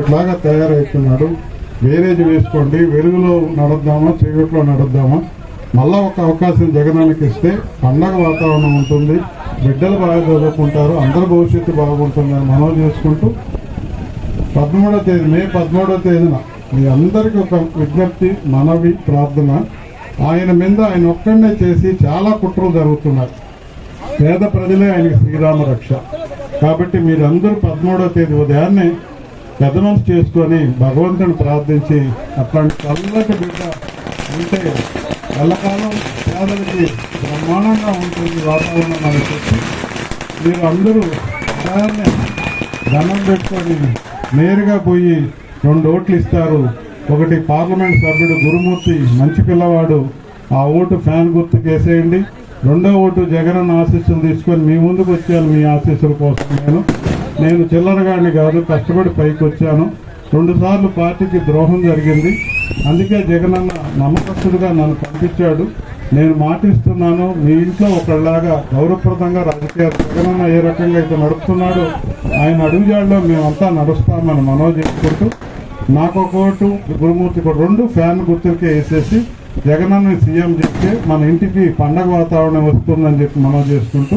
ఇట్లాగా తయారవుతున్నాడు వేరేజ్ వేసుకోండి వెలుగులో నడుద్దామా చీకట్లో నడుద్దామా? మళ్ళా ఒక అవకాశం జగనానికి ఇస్తే పండగ వాతావరణం ఉంటుంది. బిడ్డలు బాగా చదువుకుంటారు అందరి భవిష్యత్తు బాగుంటుందని మనం చేసుకుంటూ పదమూడవ తేదీ మే పదమూడవ తేదీన మీ అందరికీ ఒక విజ్ఞప్తి మనవి ప్రార్థన. ఆయన మీద ఆయన ఒక్కడనే చేసి చాలా కుట్రలు జరుగుతున్నాయి. పేద ప్రజలే ఆయనకి శ్రీరామ రక్ష కాబట్టి మీరందరూ పదమూడవ తేదీ ఉదయాన్నే కథనం చేసుకొని భగవంతుని ప్రార్థించి అట్లాంటి చల్లటి బిడ్డ ఉంటే ఎల్లకాలం పేదలకి బ్రహ్మాండంగా ఉంటుంది వాతావరణం అని చెప్పి మీరు అందరూ ఉదయాన్నే దండం పెట్టుకొని నేరుగా పోయి రెండు ఓట్లు ఇస్తారు. ఒకటి పార్లమెంట్ సభ్యుడు గురుమూర్తి మంచి పిల్లవాడు ఆ ఓటు ఫ్యాన్ గుర్తుకు వేసేయండి. రెండో ఓటు జగన్ ఆశీస్సులు తీసుకొని మీ ముందుకు వచ్చాను మీ ఆశీస్సుల కోసం నేను. నేను చిల్లరగాడిని కాదు కష్టపడి పైకి వచ్చాను. రెండు సార్లు పార్టీకి ద్రోహం జరిగింది. అందుకే జగనన్న నమ్మకస్తుడిగా నన్ను పంపించాడు. నేను మాటిస్తున్నాను మీ ఇంట్లో ఒకళ్ళలాగా గౌరవప్రదంగా రాజకీయాలు జగనన్న ఏ రకంగా అయితే నడుపుతున్నాడో ఆయన అడుగుజాడలో మేమంతా నడుస్తామని మనోజ్ చేసుకుంటూ నాకు ఒక ఓటు గురుమూర్తి ఒక రెండు ఫ్యాన్ గుర్తులకే వేసేసి జగనన్న సీఎం చెప్తే మన ఇంటికి పండగ వాతావరణం వస్తుందని చెప్పి మనవి చేసుకుంటూ